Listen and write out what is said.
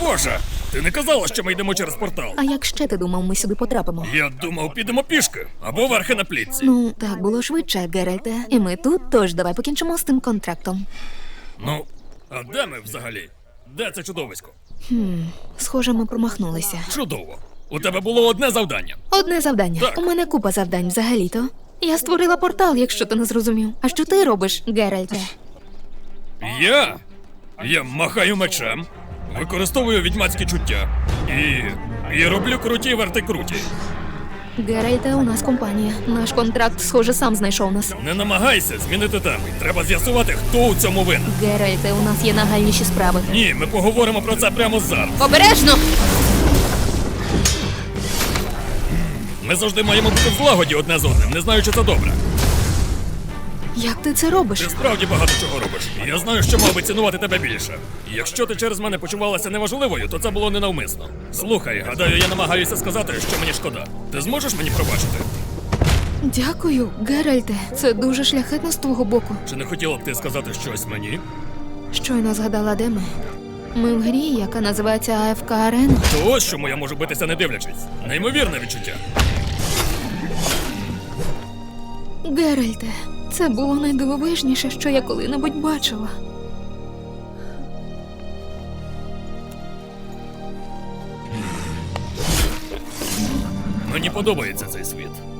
Боже! Ти не казала, що ми йдемо через портал. А як ще ти думав, ми сюди потрапимо? Я думав, підемо пішки або верхи на плітці. Ну, так було швидше, Геральте. І ми тут, тож давай покінчимо з тим контрактом. Ну, а де ми взагалі? Де це чудовисько? Схоже, ми промахнулися. Чудово. У тебе було одне завдання. Одне завдання. Так. У мене купа завдань взагалі-то. Я створила портал, якщо ти не зрозумів. А що ти робиш, Геральте? Я? Я махаю мечем, використовую відьмацькі чуття. І. І роблю круті верти круті. Геральте, у нас компанія. Наш контракт, схоже, сам знайшов нас. Не намагайся змінити тему. Треба з'ясувати, хто у цьому винен. Геральте, у нас є нагальніші справи. Ні, ми поговоримо про це прямо зараз. Обережно! Ми завжди маємо бути в злагоді одне з одним, не знаю, чи це добре. Як ти це робиш? Ти справді багато чого робиш. Я знаю, що мав би цінувати тебе більше. І Якщо ти через мене почувалася неважливою, то це було ненавмисно. Слухай, гадаю, я намагаюся сказати, що мені шкода. Ти зможеш мені пробачити? Дякую, Геральте. Це дуже шляхетно з твого боку. Чи не хотіла б ти сказати щось мені? Щойно згадала, де ми. Ми в грі, яка називається АФК Арена. То ось чому я можу битися не дивлячись. Неймовірне відчуття. Геральте, це було найдивовижніше, що я коли-небудь бачила. Мені подобається цей світ.